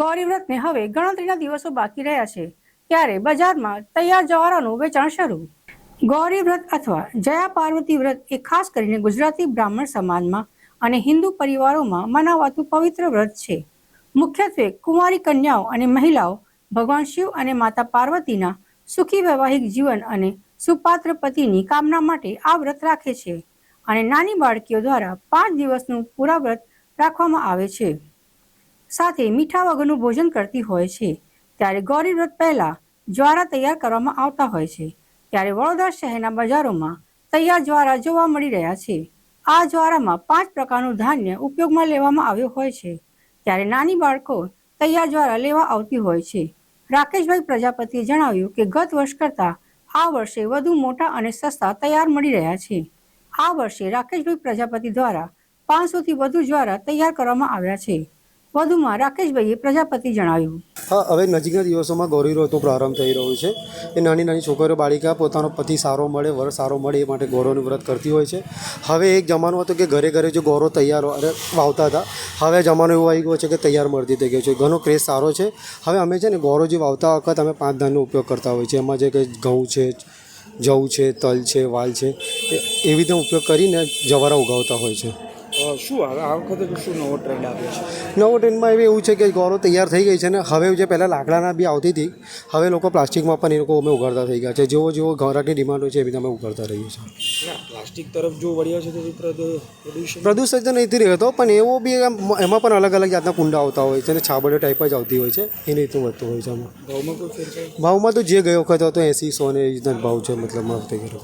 ગૌરી વ્રતને હવે ગણતરીના દિવસો બાકી રહ્યા છે. ત્યારે બજારમાં તૈયાર જવારાનું વેચાણ શરૂ. ગૌરી વ્રત અથવા જયા પાર્વતી વ્રત એ ખાસ કરીને ગુજરાતી બ્રાહ્મણ સમાજમાં અને હિન્દુ પરિવારોમાં મનાવાતું પવિત્ર વ્રત છે. મુખ્યત્વે કુંવારી કન્યાઓ અને મહિલાઓ, ભગવાન શિવ અને માતા પાર્વતીના સુખી વૈવાહિક જીવન અને સુપાત્ર પતિની કામના માટે આ વ્રત રાખે છે અને નાની બાળકીઓ દ્વારા પાંચ દિવસનું પૂરા વ્રત રાખવામાં આવે છે. સાથે મીઠા વગરનું ભોજન કરતી હોય છે. ત્યારે ગૌરી વ્રત પહેલા જ્વારા તૈયાર કરવામાં આવતા હોય છે. ત્યારે વડોદરા શહેરના બજારોમાં તૈયાર જ્વારા જોવા મળી રહ્યા છે. આ જ્વારામાં પાંચ પ્રકારનું ધાન્ય ઉપયોગમાં લેવામાં આવ્યું હોય છે. ત્યારે નાની બાળકો તૈયાર જ્વારા લેવા આવતી હોય છે. રાકેશભાઈ પ્રજાપતિએ જણાવ્યું કે ગત વર્ષ કરતાં આ વર્ષે વધુ મોટા અને સસ્તા તૈયાર મળી રહ્યા છે. આ વર્ષે રાકેશભાઈ પ્રજાપતિ દ્વારા પાંચસોથી વધુ જ્વારા તૈયાર કરવામાં આવ્યા છે. વધુમાં રાકેશભાઈએ પ્રજાપતિ જણાવ્યું. હા, હવે નજીકના દિવસોમાં ગૌરી વ્રતનો પ્રારંભ થઈ રહ્યો છે. એ નાની નાની છોકરીઓ બાળિકા પોતાનો પતિ સારો મળે, વર સારો મળે એ માટે ગૌરવનું વ્રત કરતી હોય છે. હવે એક જમાનો હતો કે ઘરે ઘરે જો ગૌરવ તૈયાર વાવતા હતા. હવે જમાનો એવો આવી ગયો છે કે તૈયાર મળતી થઈ ગયો છે. ઘણો ક્રેઝ સારો છે. હવે અમે છે ને ગૌરવ જે વાવતા વખત અમે પાંચ ધાનનો ઉપયોગ કરતા હોય છે. એમાં જે કે ઘઉં છે, જવ છે, તલ છે, વાલ છે એવી રીતે ઉપયોગ કરીને જવારા ઉગાવતા હોય છે. શું આવે આ વખતે શું નવો ટ્રેન્ડ આવ્યો છે? નવો ટ્રેન્ડમાં એવું એવું છે કે ગૌરવ તૈયાર થઈ ગઈ છે ને હવે જે પહેલાં લાકડાના બી આવતી હતી હવે લોકો પ્લાસ્ટિકમાં પણ એ લોકો અમે ઉગાડતા થઈ ગયા છે. જેવો જેવો ગૌરાકની ડિમાન્ડ હોય છે એવી અમે ઉગાડતા રહીએ છીએ. પ્લાસ્ટિક તરફ જો વળ્યા છે તો પ્રદૂષણ. પ્રદૂષણ તો નથી રહેતો પણ એવો બી એમાં પણ અલગ અલગ જાતના કુંડા આવતા હોય છે અને છાબડો ટાઈપ જ આવતી હોય છે એ રીતનું વધતું હોય છે ભાવમાં તો જે ગયો વખત હતો એંસી સો ને ભાવ છે મતલબ વખતે કર્યો હતો